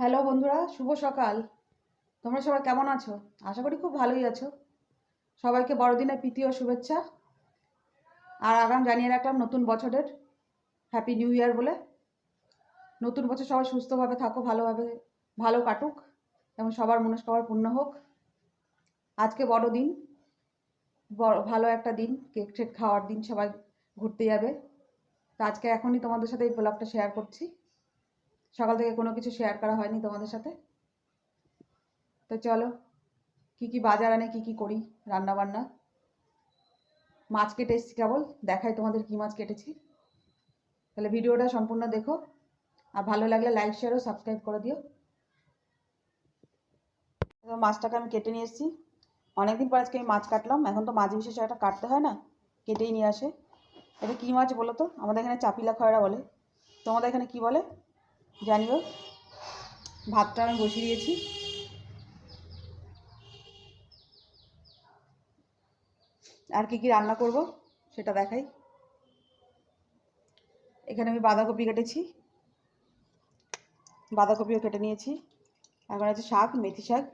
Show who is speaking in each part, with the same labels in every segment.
Speaker 1: Hello বন্ধুরা, শুভ সকাল। তোমরা সবাই কেমন আছো? আশা করি খুব ভালোই আছো। সবাইকে বড়দিনের প্রীতি ও শুভেচ্ছা। আর আগাম জানিয়ে রাখলাম, নতুন বছরের হ্যাপি নিউ ইয়ার বলে। নতুন বছর সবাই সুস্থভাবে থাকো, ভালোভাবে, ভালো কাটুক এবং সবার মনস্কামনা পূর্ণ হোক। আজকে বড়, ভালো একটা দিন, কেক টেক খাওয়ার দিন সবাই ঘুরতে যাবে। তো আজকে এখনই তোমাদের সাথে এই ব্লগটা শেয়ার করছি। সকাল থেকে কোনো কিছু শেয়ার করা হয়নি তোমাদের সাথে? তো চলো, কি কি বাজার আনে, কি কি করি রান্না বান্না মাছ কেটে এসেছি কেবল, দেখাই তোমাদের কি মাছ কেটেছি। তাহলে ভিডিওটা সম্পূর্ণ দেখো, আর ভালো লাগলে লাইক শেয়ার ও সাবস্ক্রাইব করে দিও। মাছটাকে আমি কেটে নিয়ে এসেছি। অনেকদিন পর আজকে আমি মাছ কাটলাম, এখন তো মাছ বিশেষ একটা কাটতে হয় না, কেটেই নিয়ে আসে। এটা কী মাছ বলো তো? আমাদের এখানে চাপিলা খয়রা বলে। তোমাদের এখানে কি বলে? জানিও ভাতটা আমি বসিয়ে দিয়েছি। আর কি কি রান্না করব সেটা দেখাই। এখানে আমি বাঁধাকপি কেটেছি। বাঁধাকপিও কেটে নিয়েছি। এখন আছে শাক, মেথি শাক।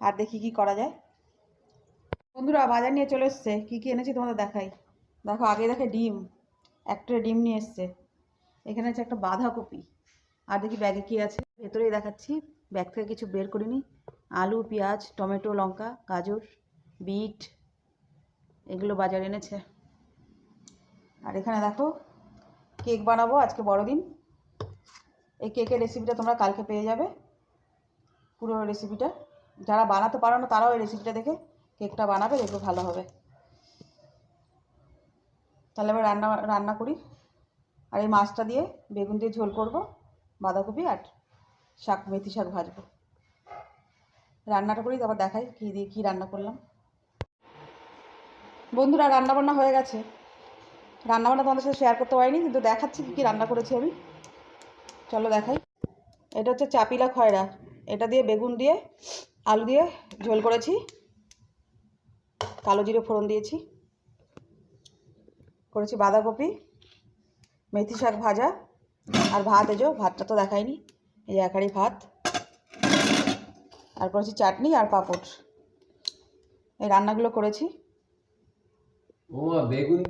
Speaker 1: আর দেখি কি করা যায়। বন্ধুরা, বাজার নিয়ে চলে এসছে। কী কী এনেছি তোমাদের দেখাই। দেখো, আগে দেখে ডিম। একটা ডিম নিয়ে এসছে। এখানে আছে একটা বাঁধাকপি। আর দেখি ব্যাগে কী আছে? ভেতরেই দেখাচ্ছি। ব্যাগ থেকে কিছু বের করিনি। আলু, পেঁয়াজ, টমেটো, লঙ্কা, গাজর, বিট, এগুলো বাজার এনেছে। আর এখানে দেখো, কেক বানাবো আজকে বড়দিন। এই কেকের রেসিপিটা তোমরা কালকে পেয়ে যাবে। পুরো রেসিপিটা যারা বানাতে পারো না, তারাও এই রেসিপিটা দেখে কেকটা বানাবে, দেখবে ভালো হবে। তাহলে এবার রান্না রান্না করি। আর এই মাছটা দিয়ে বেগুন দিয়ে ঝোল করব, বাঁধাকপি আর শাক, মেথি শাক ভাজবো। রান্নাটা করি, তারপর দেখাই কী দিয়ে কী রান্না করলাম। বন্ধুরা রান্না বান্না হয়ে গেছে। রান্না বান্না তোমাদের সাথে শেয়ার করতে পারিনি, কিন্তু দেখাচ্ছি কী কী রান্না করেছি আমি। চলো দেখাই। এটা হচ্ছে চাপিলা খয়রা। এটা দিয়ে বেগুন দিয়ে, আলু দিয়ে ঝোল করেছি। কালো জিরে ফোড়ন দিয়েছি। করেছি বাঁধাকপি। মেথি শাক ভাজা আর ভাত এজো ভাতটা তো দেখাইনি, এই যে একারি ভাত আর করেছি চাটনি আর পাঁপড়। এই রান্নাগুলো করেছি।
Speaker 2: বেগুন